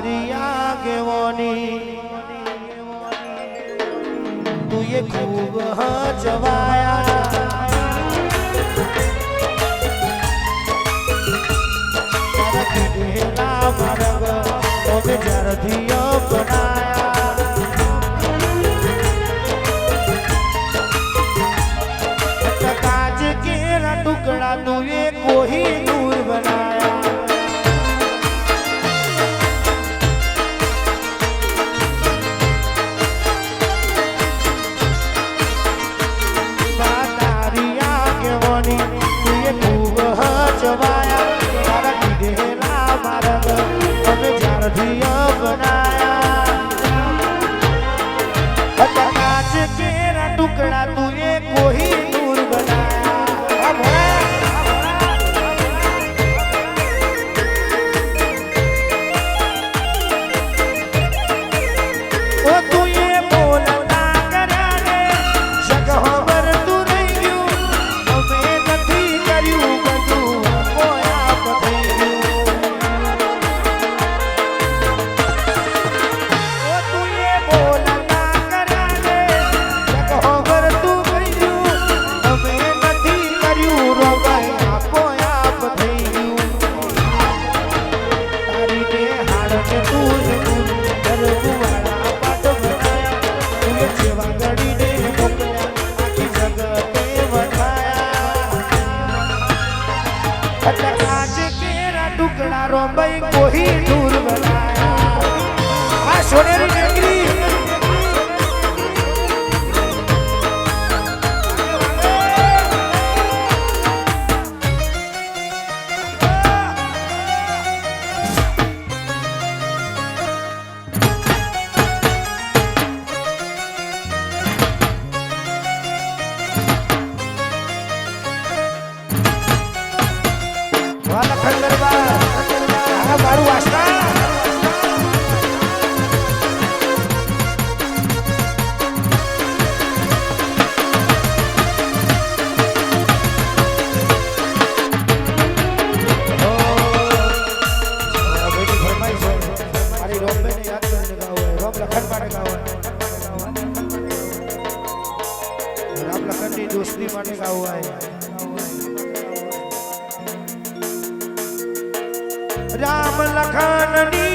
તારી આગેવાની તું એ ખૂબ હચવાયા તારા કીધેલા માર્ગ અમે જ્યારથી અપનાયા લખન માટે ગાવું રામ લખનની દોસ્તી માટે ગાવું હોય રામ લખનની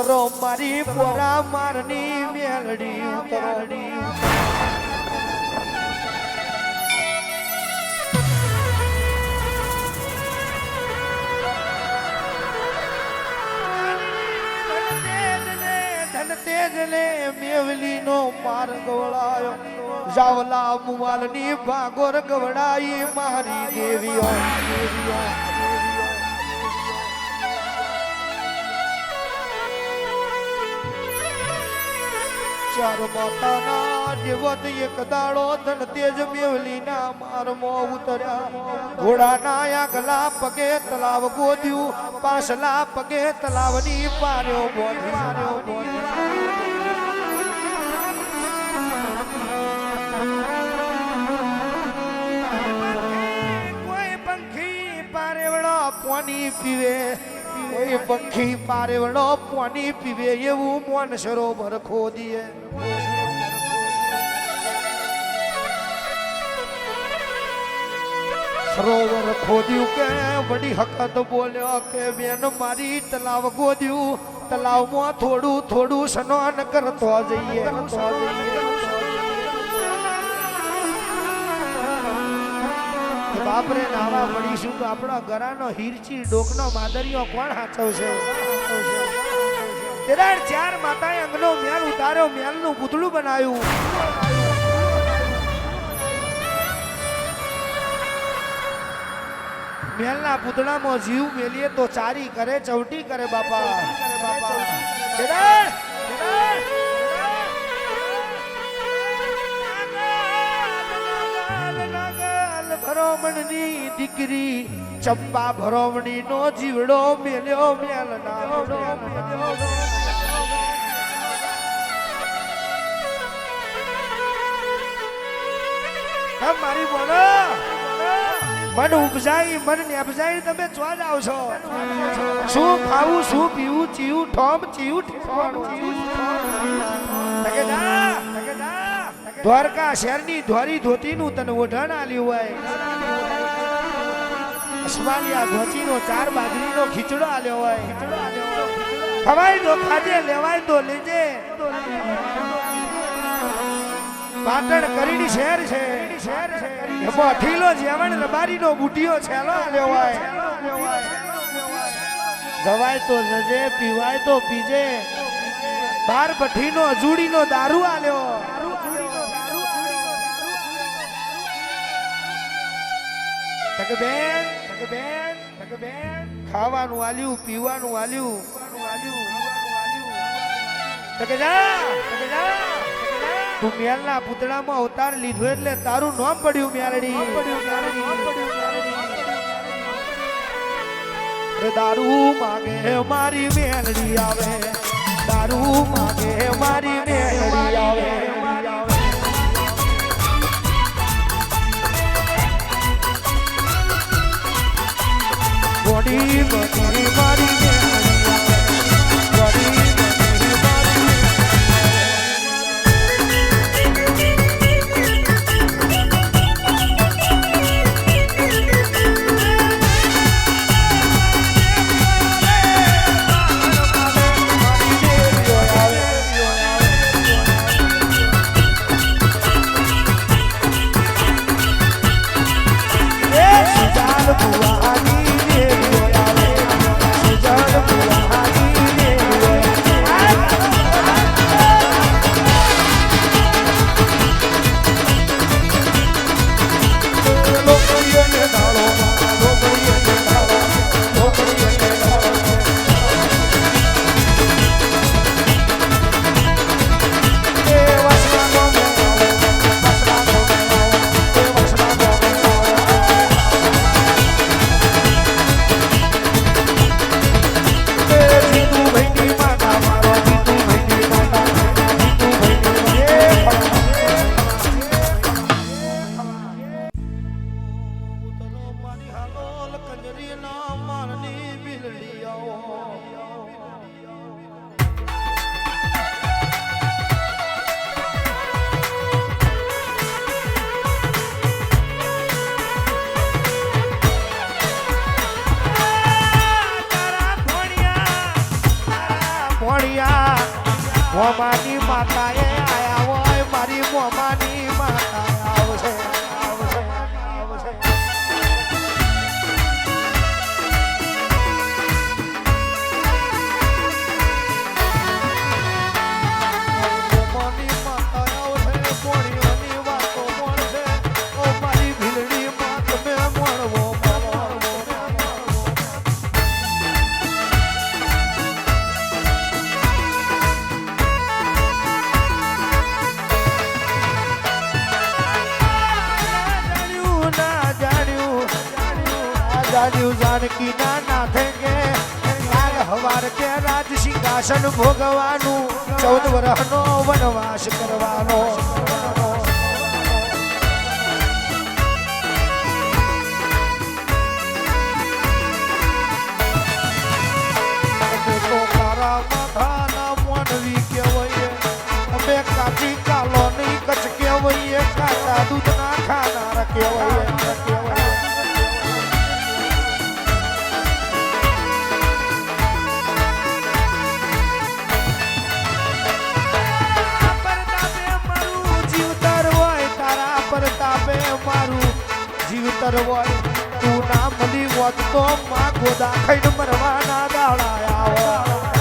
ઉતરો મારી પોરા મારની મેલડી ઉતરો. તેજને તેજ ને મેવલી માર ગવડાયો જાવલા મુવાલની ભાગોર ગવડાઈ મારી દેવીઓ દેવીઓ. ચાર માતાના દેવત એક દાડો ધન તેજ મેવલી ના મારમો ઉતર્યા. ઘોડાના આગલા પગે તલાવ ગોધ્યું, પાછલા પગે તલાવની પાર્યો બોધ્યો કોઈ પંખી પારેવડો પાણી પીવે પંખી પારેવડો પાણી પીવે, એવું મન સરોવર ખોદીએ. સરોવર ખોદ્યું કે વડી હકત બોલ્યો કે, બેન, મારી તલાવ ગોદ્યું. તલાવમાં થોડું થોડું સ્નાન કરતો જઈએ. બાપરે નાવા પડીશું તો આપણા ગરાનો હીરચી ડોકનો માદરીઓ કોણ હાચવશે? તેરાડ ચાર માતાએ અંગનો મેલ ઉતાર્યો, મેલનું પૂતળું બનાવ્યું. મેલના પૂતળામાં જીવ મેલીએ તો ચારી કરે, ચૌટી કરે બાપા. ભરોમણની દીકરી ચંપા ભરોમણી નો જીવડો મેલ્યો મેલના મારી બોલો મન ઉપજાઈ મન નેપજાઈ તમે ચો જાવ છો શું ખાવું, શું પીવું ચીવું ઠોમ ચીવું દ્વારકા શહેરની ધોરી ધોતીનું તને ઓઢણ આલ્યું હોય. અસમાલિયા ધોતીનો ચાર બાજરીનો ખીચડો આલ્યો હોય. ખવાય તો ખાજે, લેવાય તો લેજે. પાટણ કરીની શહેર છે. અઠીલો જેવણ રબારીનો બુટીઓ છેલો આલ્યો હોય જવાય તો જજે, પીવાય તો પીજે. બાર ભઠ્ઠીનો અજુડીનો દારૂ આલ્યો. બેન બેન બેન ખાવાનું આલ્યું, પીવાનું આલ્યું. આલ્યું જા તકે જા તું મેલના પૂતળામાં અવતાર લીધો એટલે તારું નામ પડ્યું મેલડી. દારૂ માગે મારી મેલડી આવે. દારૂ માગે મારી મેલડી આવે. બોડી બોડી મારી ભણ્યા મોમાની માતાએ આયા હોય મારી મોમાની જાણ્યું જાનકી ના નાથે કે કાલ હવાર કે રાજ સિંહાસન ભોગવાનું, ચૌદ વર્ષનો વનવાસ કરવાનો. કાચી કાલો નહીં કચ કહેવાય કાચા દૂધના ખાનાર કહેવાય. મરવાય તું ના મળી હોત તો માં ગોદા ખાઈને મરવાના દાડા આવો.